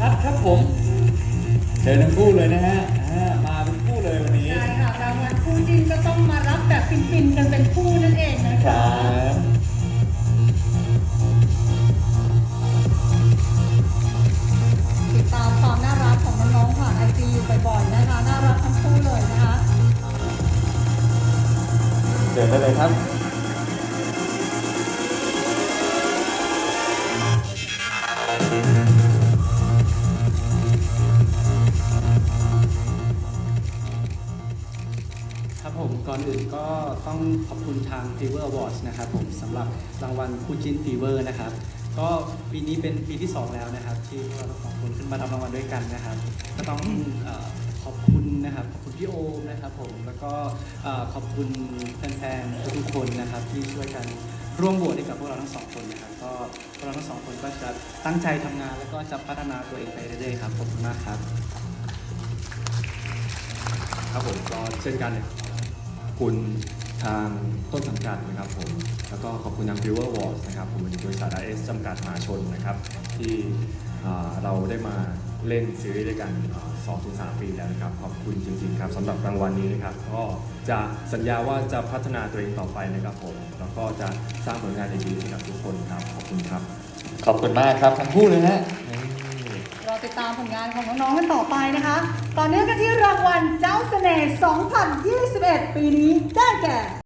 พัฒน์ครับผมเชิญทั้งคู่เลยนะฮะอ่ามาเป็นคู่เลยวันนี้ใช่ค่ะรางวัลคู่จิ้นก็ต้องมารับแบบฟินๆกันเป็นคู่นั่นเองนะคคะรับ ติดตามความน่ารักของน้องๆผ่านไอจีอยู่บ่อยๆนะคะน่ารักทั้งคู่เลยนะคะ เชิญได้เลยครับ ผมก่อนอื่นก็ต้องขอบคุณทาง Fever Awards นะครับผมสำหรับรางวัลคู่จิ้น Fever นะครับ ก็ปีนี้เป็นปีที่ 2 แล้วนะครับ ที่พวกเราทั้งสองคนขึ้นมารับรางวัลด้วยกันนะครับ ก็ต้องเอ่อขอบคุณนะครับขอบคุณพี่โอมนะครับผมแล้วก็เอ่อขอบคุณแฟนๆทุกๆคนนะครับที่ช่วยกันร่วมโหวตให้กับพวกเราทั้งสองคนนะครับก็พวกเราทั้งสองคนก็จะตั้งใจทำงาน แล้วก็จะพัฒนาตัวเองไปเรื่อยๆครับขอบคุณมากครับ ครับผมก็เช่นกันนะ คุณทางต้นสังกัดนะครับผม แล้วก็ขอบคุณทาง Viewer Awards นะครับผมเป็นบริษัท RS จำกัดมหาชนนะครับ ที่เราได้มาเล่นซีรีส์ด้วยกัน2ถึง3ปีแล้วนะครับ ขอบคุณจริงๆครับสำหรับรางวัลนี้นะครับ ก็จะสัญญาว่าจะพัฒนาตัวเองต่อไปนะครับผม แล้วก็จะสร้างผลงานดีๆให้กับทุกคนครับ ขอบคุณครับ ขอบคุณมากครับทั้งคู่เลยฮะ ดตามผลงานของน้องๆกันต่อไปนะคะ ต่อเนื่องกันที่รางวัลเจ้าเสน่ห์ 2021 ปีนี้ได้แก่